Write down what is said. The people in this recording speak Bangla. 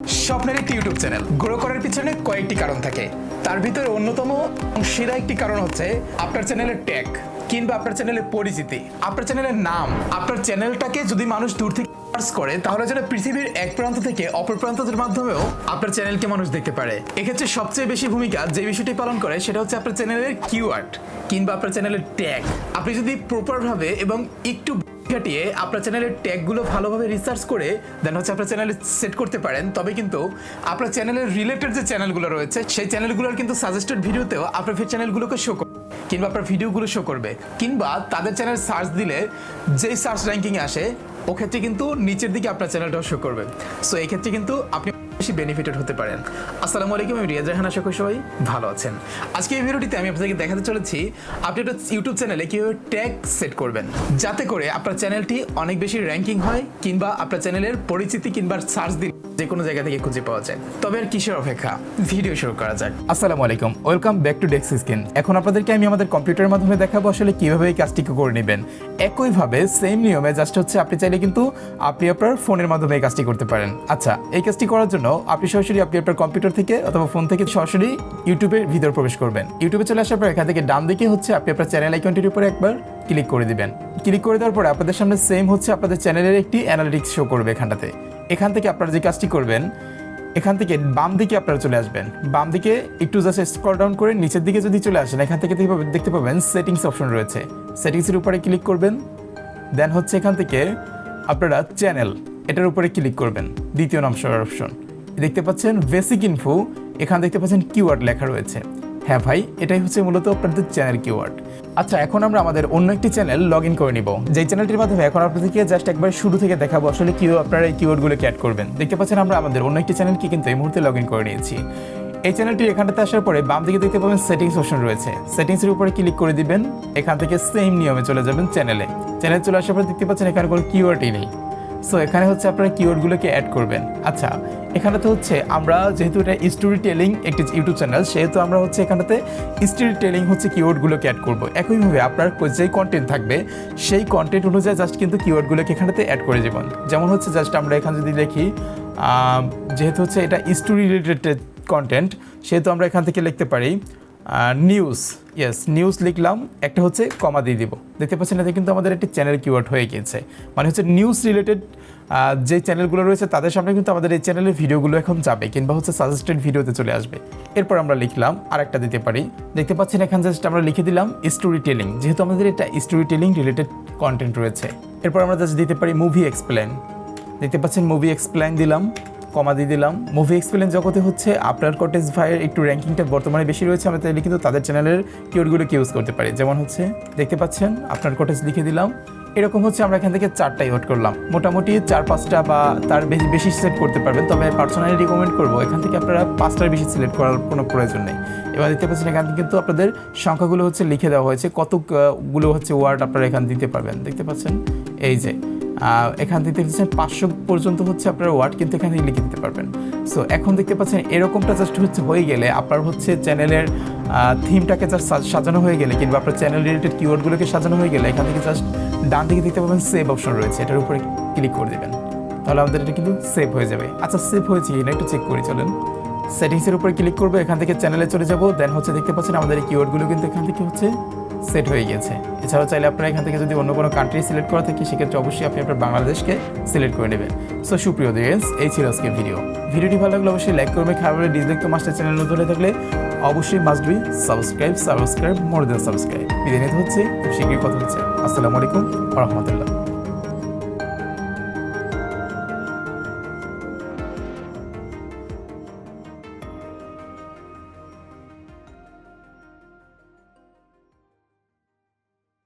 স্বপ্নের একটি ইউটিউব চ্যানেল গ্রো করার পিছনে কয়েকটি কারণ থাকে। তার ভিতরে অন্যতম সেরা একটি কারণ হচ্ছে আপনার চ্যানেলের ট্যাগ কিংবা আপনার চ্যানেলের পরিচিতি, আপনার চ্যানেলের নাম। আপনার চ্যানেলটাকে যদি মানুষ দূর থেকে সার্চ করে, তাহলে যেন পৃথিবীর এক প্রান্ত থেকে অপর প্রান্তের মাধ্যমেও আপনার চ্যানেলকে মানুষ দেখতে পারে। এক্ষেত্রে সবচেয়ে বেশি ভূমিকা যে বিষয়টি পালন করে, সেটা হচ্ছে আপনার চ্যানেলের কিওয়ার্ড কিংবা আপনার চ্যানেলের ট্যাগ আপনি যদি প্রপারভাবে এবং একটু খাটিয়ে আপনার চ্যানেলের ট্যাগগুলো ভালোভাবে রিসার্চ করে দেন হচ্ছে আপনার চ্যানেলে সেট করতে পারেন। তবে কিন্তু আপনার চ্যানেলের রিলেটেড যে চ্যানেলগুলো রয়েছে, সেই চ্যানেলগুলোর কিন্তু সাজেস্টেড ভিডিওতেও আপনার চ্যানেলগুলোকে শো করবে কিংবা আপনার ভিডিওগুলো শো করবে। কিংবা তাদের চ্যানেল সার্চ দিলে যেই সার্চ র্যাঙ্কিংয়ে আসে ও ক্ষেত্রে কিন্তু নিচের দিকে আপনার চ্যানেলটাও শো করবে। সো এই ক্ষেত্রে কিন্তু আপনি বেশি বেনিফিটেড হতে পারেন। আসসালামু আলাইকুম, আমি রিয়াজ রেহান আশা করি সবাই ভালো আছেন। আজকে এই ভিডিওটিতে আমি আপনাদেরকে দেখাতে চলেছি আপনি একটা ইউটিউব চ্যানেলে কীভাবে ট্যাগ সেট করবেন। যাতে করে আপনার চ্যানেলটি অনেক বেশি র্যাঙ্কিং হয় কিংবা আপনার চ্যানেলের পরিচিতি কিংবা সার্চ দিন যে কোনো জায়গা থেকে খুঁজে পাওয়া যায়। তবে আর কিসের অপেক্ষা? ভিডিও শুরু করা যাক। আসসালামু আলাইকুম। ওয়েলকাম ব্যাক টু ডেক্স স্ক্রিন এখন আপনাদেরকে আমি আমাদের কম্পিউটারের মাধ্যমে দেখাবো আসলে কীভাবে এই কাজটি করে নেবেন। একইভাবে সেম নিয়মে জাস্ট হচ্ছে আপনি চাইলে কিন্তু আপনি আপনার ফোনের মাধ্যমে এই কাজটি করতে পারেন। আচ্ছা এই কাজটি করার জন্য আপনি সরাসরি আপনি আপনার কম্পিউটার থেকে অথবা ফোন থেকে সরাসরি ইউটিউবের ভিতর প্রবেশ করবেন। ইউটিউবে চলে আসার পর এখান থেকে ডান দিকে হচ্ছে আপনি আপনার চ্যানেল আইকনটির উপরে একবার ক্লিক করে দিবেন। ক্লিক করে দেওয়ার পরে আপনাদের সামনে সেম হচ্ছে আপনাদের চ্যানেলের একটি অ্যানালিটিক্স শো করবে এখানটাতে। এখান থেকে আপনারা যে কাজটি করবেন, এখান থেকে বাম দিকে আপনারা চলে আসবেন। বাম দিকে একটু জাস্ট স্ক্রল ডাউন করে নিচের দিকে যদি চলে আসেন, এখান থেকে দেখতে পাবেন- সেটিংস অপশন রয়েছে। সেটিংসের উপরে ক্লিক করবেন দেন হচ্ছে এখান থেকে আপনারা চ্যানেল এটার উপরে ক্লিক করবেন, দ্বিতীয় নামসর অপশন দেখতে পাচ্ছেন বেসিক ইনফো এখানে দেখতে পাচ্ছেন কিওয়ার্ড লেখা রয়েছে। হ্যাঁ ভাই, এটাই হচ্ছে মূলত আপনাদের চ্যানেল কিওয়ার্ড আচ্ছা এখন আমরা আমাদের অন্য একটি চ্যানেল লগ ইন করে নিব। যেই চ্যানেলটির মাধ্যমে এখন আপনাদেরকে জাস্ট একবার শুরু থেকে দেখাবো আসলে কি আপনারা এই কিওয়ার্ডগুলোকে অ্যাড করবেন। দেখতে পাচ্ছেন আমরা আমাদের অন্য একটি চ্যানেলকে কিন্তু এই মুহূর্তে লগ ইন করে নিয়েছি। এই চ্যানেলটির এখানটাতে আসার পরে বাম দিকে দেখতে পাবেন সেটিংস অপশন রয়েছে। সেটিংসের উপরে ক্লিক করে দিবেন, এখান থেকে সেম নিয়মে চলে যাবেন চ্যানেলে চ্যানেল চলে আসার পরে দেখতে পাচ্ছেন এখানে কোনো কিওয়ার্ডই নেই। সো এখানে হচ্ছে আপনারা কিওয়ার্ডগুলোকে অ্যাড করবেন। আচ্ছা এখানে তো হচ্ছে আমরা যেহেতু এটা স্টোরি টেলিং একটি ইউটিউব চ্যানেল সেহেতু আমরা হচ্ছে এখানেতে স্টোরি টেলিং হচ্ছে কিওয়ার্ডগুলোকে অ্যাড করব। একইভাবে আপনার যেই কন্টেন্ট থাকবে, সেই কন্টেন্ট অনুযায়ী জাস্ট কিন্তু কিওয়ার্ডগুলোকে এখানেতে অ্যাড করে যাবেন যেমন হচ্ছে জাস্ট আমরা এখানে যদি দেখি যেহেতু হচ্ছে এটা স্টোরি রিলেটেড কন্টেন্ট সেহেতু আমরা এখান থেকে লিখতে পারি নিউজ ইয়েস নিউজ লিখলাম, একটা হচ্ছে কমা দিয়ে দিব। দেখতে পাচ্ছেন, এতে কিন্তু আমাদের একটি চ্যানেল কিওয়ার্ড হয়ে গিয়েছে। মানে হচ্ছে নিউজ রিলেটেড যে চ্যানেলগুলো রয়েছে, তাদের সামনে কিন্তু আমাদের এই চ্যানেলের ভিডিওগুলো এখন যাবে, কিংবা হচ্ছে সাজেস্টেড ভিডিওতে চলে আসবে। এরপর আমরা লিখলাম আর একটা দিতে পারি। দেখতে পাচ্ছেন, এখানে জাস্ট আমরা লিখে দিলাম স্টোরি টেলিং যেহেতু আমাদের এটা স্টোরি টেলিং রিলেটেড কন্টেন্ট রয়েছে। এরপর আমরা জাস্ট দিতে পারি মুভি এক্সপ্লেন দেখতে পাচ্ছেন মুভি এক্সপ্লেন দিলাম। কমা দিয়ে দিলাম। মুভি এক্সপ্লেন জগতে হচ্ছে আপনার কটেজ ভাইয়ের একটু র্যাঙ্কিংটা বর্তমানে বেশি রয়েছে, আমরা তাহলে কিন্তু তাদের চ্যানেলের কিওয়ার্ডগুলোকে ইউজ করতে পারি। যেমন হচ্ছে, দেখতে পাচ্ছেন, আপনার কটেজ লিখে দিলাম। এরকম হচ্ছে আমরা এখান থেকে চারটা ইউট করলাম। মোটামুটি চার, পাঁচটা বা তার বেশি বেশি সিলেক্ট করতে পারবেন, তবে পার্সোনালি রিকমেন্ড করব, এখান থেকে আপনারা পাঁচটার বেশি সিলেক্ট করার কোনো প্রয়োজন নেই। এবার দেখতে পাচ্ছেন, এখান থেকে কিন্তু আপনাদের সংখ্যাগুলো হচ্ছে লিখে দেওয়া হয়েছে কতগুলো হচ্ছে ওয়ার্ড আপনারা এখান দিতে পারবেন। দেখতে পাচ্ছেন, এই যে এখান থেকে দেখতে পাচ্ছেন পাঁচশো পর্যন্ত হচ্ছে আপনার ওয়ার্ড কিন্তু এখান থেকে লিখে দিতে পারবেন। সো এখন দেখতে পাচ্ছেন এরকমটা জাস্ট হচ্ছে, হয়ে গেলে আপনার হচ্ছে চ্যানেলের থিমটাকে জাস্ট সাজানো হয়ে গেলে কিংবা আপনার চ্যানেল রিলেটেড কিওয়ার্ডগুলোকে সাজানো হয়ে গেলে এখান থেকে জাস্ট ডান দিকে দেখতে পাবেন সেভ অপশন রয়েছে। এটার উপরে ক্লিক করে দেবেন। তাহলে আমাদের এটা কিন্তু সেভ হয়ে যাবে। আচ্ছা সেভ হয়েছে কিনা একটু চেক করে, চলেন। সেটিংসের উপরে ক্লিক করব, এখান থেকে চ্যানেলে চলে যাব। দেন হচ্ছে দেখতে পাচ্ছেন আমাদের কিওয়ার্ডগুলো কিন্তু এখান থেকে হচ্ছে সেট হয়ে গিয়েছে এছাড়াও চাইলে আপনারা এখান থেকে যদি অন্য কোনো কান্ট্রি সিলেক্ট করা থাকে, সেক্ষেত্রে অবশ্যই আপনি আপনার বাংলাদেশকে সিলেক্ট করে নেবেন। সো সুপ্রিয় দিয়েন্স এই ছিল আজকে ভিডিও ভিডিওটি ভালো লাগলে অবশ্যই লাইক করবে হলে ডিসলাইক তো মাস্টার চ্যানেল নতুন হয়ে থাকলে অবশ্যই must be subscribe subscribe more then subscribe বিদায় নিতে হচ্ছে, খুব শীঘ্রই কথা হচ্ছে। আসসালামু আলাইকুম রহমতুল্লাহ